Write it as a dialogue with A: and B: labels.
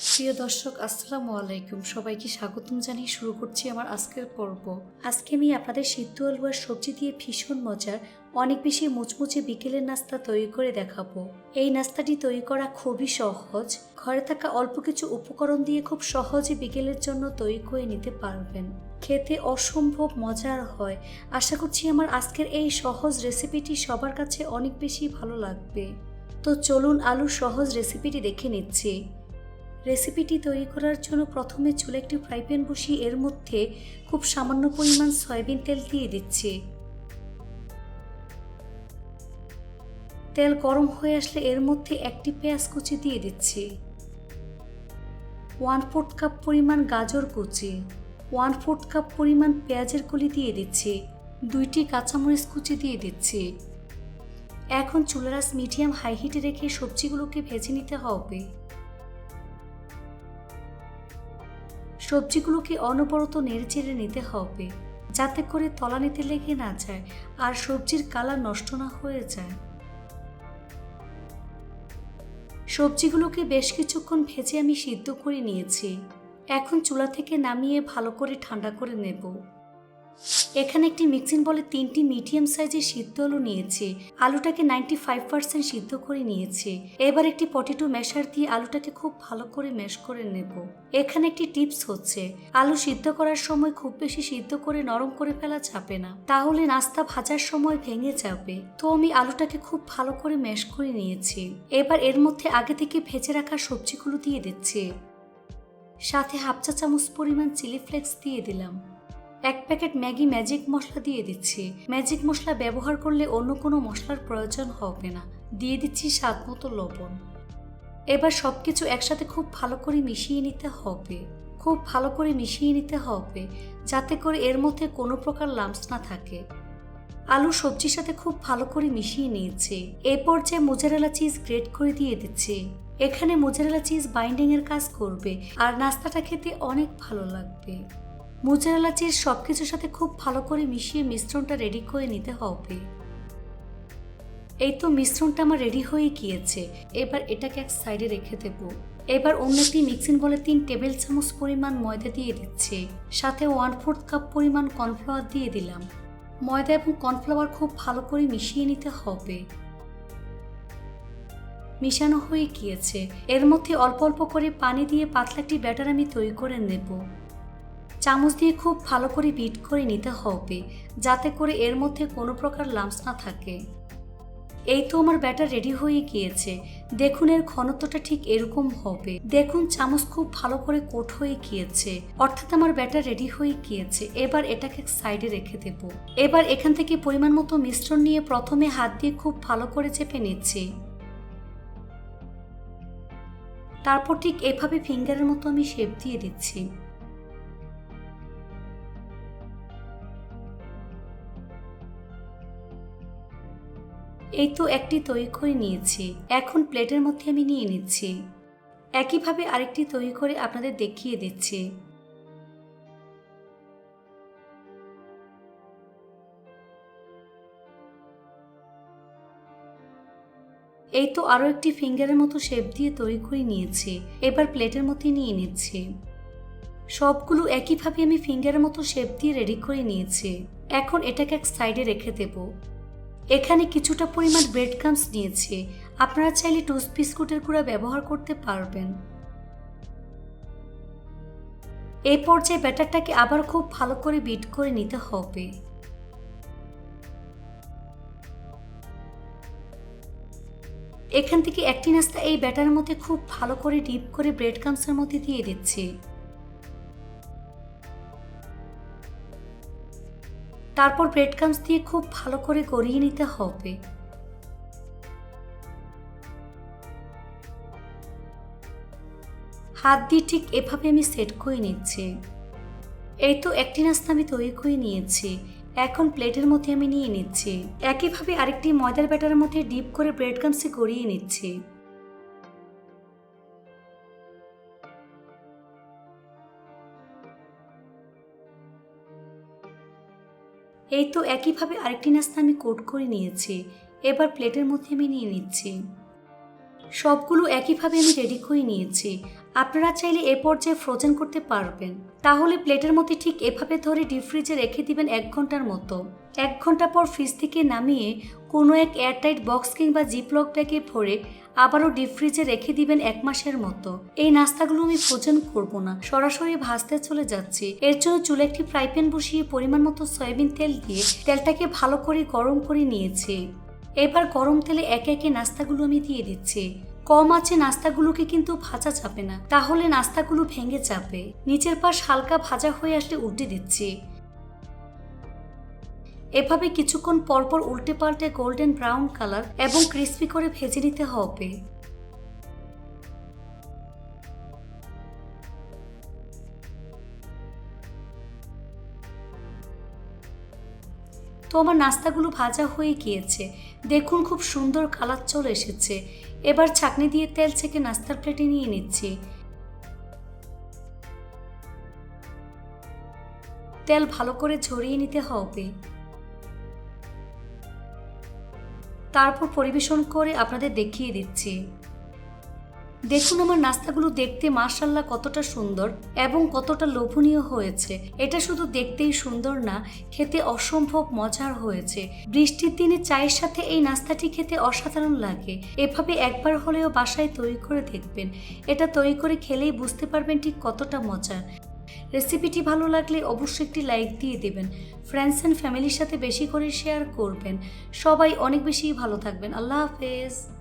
A: প্রিয় দর্শক, আসসালামু আলাইকুম। সবাইকে স্বাগতম জানিয়ে শুরু করছি আমার আজকের পর্ব। আজকে আমি আপনাদের সিদ্ধ আলুয়ার সবজি দিয়ে ভীষণ মজার, অনেক বেশি মুচমুচে বিকেলের নাস্তা তৈরি করে দেখাবো। এই নাস্তাটি তৈরি করা খুবই সহজ। ঘরে থাকা অল্প কিছু উপকরণ দিয়ে খুব সহজে বিকেলের জন্য তৈরি করে নিতে পারবেন। খেতে অসম্ভব মজার হয়। আশা করছি আমার আজকের এই সহজ রেসিপিটি সবার কাছে অনেক বেশি ভালো লাগবে। তো চলুন আলুর সহজ রেসিপিটি দেখে নিচ্ছি। রেসিপিটি তৈরি করার জন্য প্রথমে চুলে একটি ফ্রাই প্যান বসিয়ে এর মধ্যে খুব সামান্য পরিমাণ সয়াবিন তেল দিয়ে দিচ্ছি। তেল গরম হয়ে আসলে এর মধ্যে একটি পেঁয়াজ কুচি দিয়ে দিচ্ছি। ওয়ান ফোর্থ কাপ পরিমাণ গাজর কুচি। ওয়ান ফোর্থ কাপ পরিমাণ পেঁয়াজের কলি দিয়ে দিচ্ছি। দুইটি কাঁচামরিচ কুচি দিয়ে দিচ্ছি। এখন চুলারাস মিডিয়াম হাই হিটে রেখে সবজিগুলোকে ভেজে নিতে হবে। সবজিগুলোকে অনবরত নেড়েচেড়ে নিতে হবে, যাতে করে তলানিতে লেগে না যায় আর সবজির কালার নষ্ট না হয়ে যায়। সবজিগুলোকে বেশ কিছুক্ষণ ভেজে আমি সিদ্ধ করে নিয়েছি। এখন চুলা থেকে নামিয়ে ভালো করে ঠান্ডা করে নেব। এখানে একটি মিক্সিং বলে তিনটি মিডিয়াম সাইজের সিদ্ধ আলু নিয়েছে। আলুটাকে নাইনটি ফাইভ পার্সেন্ট সিদ্ধ করে নিয়েছে। এবার একটি পটেটো ম্যাশার দিয়ে আলুটাকে খুব ভালো করে ম্যাশ করে নেব। এখানে একটি টিপস হচ্ছে, আলু সিদ্ধ করার সময় খুব বেশি সিদ্ধ করে নরম করে ফেলা যাবে না। তাহলে নাস্তা ভাজার সময় ভেঙে যাবে। তো আমি আলুটাকে খুব ভালো করে ম্যাশ করে নিয়েছি। এবার এর মধ্যে আগে থেকে ভেজে রাখা সবজিগুলো দিয়ে দিচ্ছি। সাথে হাফ চা চামচ পরিমাণ চিলি ফ্লেক্স দিয়ে দিলাম। এক প্যাকেট ম্যাগি ম্যাজিক মশলা দিয়ে দিচ্ছি। ম্যাজিক মশলা ব্যবহার করলে অন্য কোনো মশলার প্রয়োজন হবে না। দিয়ে দিচ্ছি স্বাদ মতো লবণ। এবার সব কিছু একসাথে খুব ভালো করে মিশিয়ে নিতে হবে। খুব ভালো করে মিশিয়ে নিতে হবে, যাতে করে এর মধ্যে কোনো প্রকার লাম্পস না থাকে। আলু সবজির সাথে খুব ভালো করে মিশিয়ে নিয়েছে। এরপর যে মোজারেলা চিজ গ্রেট করে দিয়ে দিচ্ছে। এখানে মোজারেলা চিজ বাইন্ডিং এর কাজ করবে, আর নাস্তাটা খেতে অনেক ভালো লাগবে। মোজারেলা চিজ সব কিছুর সাথে খুব ভালো করে মিশিয়ে মিশ্রণটা রেডি করে নিতে হবে। এই তো মিশ্রণটা আমার রেডি হয়ে গিয়েছে। এবার এটাকে এক সাইডে রেখে দেব। এবার অন্য একটি মিক্সিং বলে তিন টেবিল চামচ পরিমাণ ময়দা দিয়ে দিচ্ছে। সাথে ওয়ান ফোর্থ কাপ পরিমাণ কর্নফ্লাওয়ার দিয়ে দিলাম। ময়দা এবং কর্নফ্লাওয়ার খুব ভালো করে মিশিয়ে নিতে হবে। মিশানো হয়ে গিয়েছে। এর মধ্যে অল্প অল্প করে পানি দিয়ে পাতলা একটি ব্যাটার আমি তৈরি করে নেব। চামচ দিয়ে খুব ভালো করে বিট করে নিতে হবে, যাতে করে এর মধ্যে কোনো প্রকার লাম্পস না থাকে। এই তো আমার ব্যাটার রেডি হয়ে গিয়েছে। দেখুন এর ঘনত্বটা ঠিক এরকম হবে। দেখুন চামচ খুব ভালো করে কোট হয়ে গিয়েছে। অর্থাৎ আমার ব্যাটার রেডি হয়ে গিয়েছে। এবার এটাকে সাইডে রেখে দেব। এবার এখান থেকে পরিমাণ মতো মিশ্রণ নিয়ে প্রথমে হাত দিয়ে খুব ভালো করে চেপে নিচ্ছি। তারপর ঠিক এভাবে ফিঙ্গারের মতো আমি শেপ দিয়ে দিচ্ছি। এই তো একটি তৈরি করে নিয়েছি। এখন প্লেটের মধ্যে আমি নিয়ে নিচ্ছি। একইভাবে আরেকটি তৈরি করে আপনাদের দেখিয়ে দিচ্ছি। এই তো আরও একটি ফিঙ্গারের মতো শেপ দিয়ে তৈরি করে নিয়েছি। এবার প্লেটের মধ্যে নিয়ে নিচ্ছি। সবগুলো একইভাবে আমি ফিঙ্গারের মতো শেপ দিয়ে রেডি করে নিয়েছি। এখন এটাকে এক সাইডে রেখে দেব। এখানে কিছুটা পরিমাণ ব্রেড ক্রামস নিয়েছি। আপনারা চাইলে টোস্ট বিস্কুটের গুঁড়া ব্যবহার করতে পারবেন। এই পর্যায়ে ব্যাটারটাকে আবার খুব ভালো করে বিট করে নিতে হবে। এখান থেকে একটি নাস্তা এই ব্যাটারের মধ্যে খুব ভালো করে ডিপ করে ব্রেড ক্রামসের মধ্যে দিয়ে দিচ্ছি। তারপর ব্রেড ক্রামস দিয়ে খুব ভালো করে গড়িয়ে নিতে হবে। হাত দিয়ে ঠিক এভাবে আমি সেট করে নিচ্ছি। এই তো একটি নাস্তা আমি তৈরি করে নিয়েছি। এখন প্লেটের মধ্যে আমি নিয়ে নিচ্ছি। একইভাবে আরেকটি ময়দার ব্যাটারের মধ্যে ডিপ করে ব্রেড ক্রামসে গড়িয়ে নিচ্ছি। এই তো একইভাবে আরেকটি নাস্তা আমি কোট করে নিয়েছি। এবার প্লেটের মধ্যে আমি নিয়ে নিচ্ছি। সবগুলো একইভাবে আমি রেডি করে নিয়েছি। আপনারা চাইলে এ পর্যায়ে ফ্রোজেন করতে পারবেন। তাহলে প্লেটের মধ্যে ঠিক এভাবে ধরে ডিপ ফ্রিজে রেখে দিবেন এক ঘণ্টার মতো। এক ঘণ্টা পর ফ্রিজ থেকে নামিয়ে কোনো এক এয়ারটাইট বক্স কিংবা জিপলক ব্যাগে ভরে আবারও ডিপ ফ্রিজে রেখে দিবেন এক মাসের মতো। এই নাস্তাগুলো আমি ফ্রোজেন করব না। সরাসরি ভাজতে চলে যাচ্ছি। এর জন্য চুলে একটি ফ্রাই প্যান বসিয়ে পরিমাণ মতো সয়াবিন তেল দিয়ে তেলটাকে ভালো করে গরম করে নিয়েছি। এবার গরম তেলে একে একে নাস্তাগুলো আমি দিয়ে দিচ্ছি। কম আছে নাস্তাগুলোকে কিন্তু ভাজা যাবে না। তাহলে নাস্তাগুলো ভেঙে যাবে। নিচের পাশ হালকা ভাজা হয়ে আসলে উল্টে দিচ্ছি। এভাবে কিছুক্ষণ পরপর উল্টে পাল্টে গোল্ডেন ব্রাউন কালার এবং ক্রিস্পি করে ভেজে নিতে হবে। তো আমার নাস্তাগুলো ভাজা হয়ে গিয়েছে। দেখুন খুব সুন্দর কালার চলে এসেছে। এবার ছাকনি দিয়ে তেল ছেঁকে নাস্তার প্লেটে নিয়ে নিচ্ছি। তেল ভালো করে ঝরিয়ে নিতে হবে। তারপর পরিবেশন করে আপনাদের দেখিয়ে দিচ্ছি। দেখুন আমার নাস্তাগুলো দেখতে মার্শাল্লাহ কতটা সুন্দর এবং কতটা লোভনীয় হয়েছে। এটা শুধু দেখতেই সুন্দর না, খেতে অসম্ভব মজার হয়েছে। বৃষ্টির দিনে চায়ের সাথে এই নাস্তাটি খেতে অসাধারণ লাগে। এভাবে একবার হলেও বাসায় তৈরি করে দেখবেন। এটা তৈরি করে খেলেই বুঝতে পারবেন ঠিক কতটা মজা রেসিপিটি ভালো লাগলে অবশ্যই একটি লাইক দিয়ে দেবেন। ফ্রেন্ডস অ্যান্ড ফ্যামিলির সাথে বেশি করে শেয়ার করবেন। সবাই অনেক বেশি ভালো থাকবেন। আল্লাহ হাফেজ।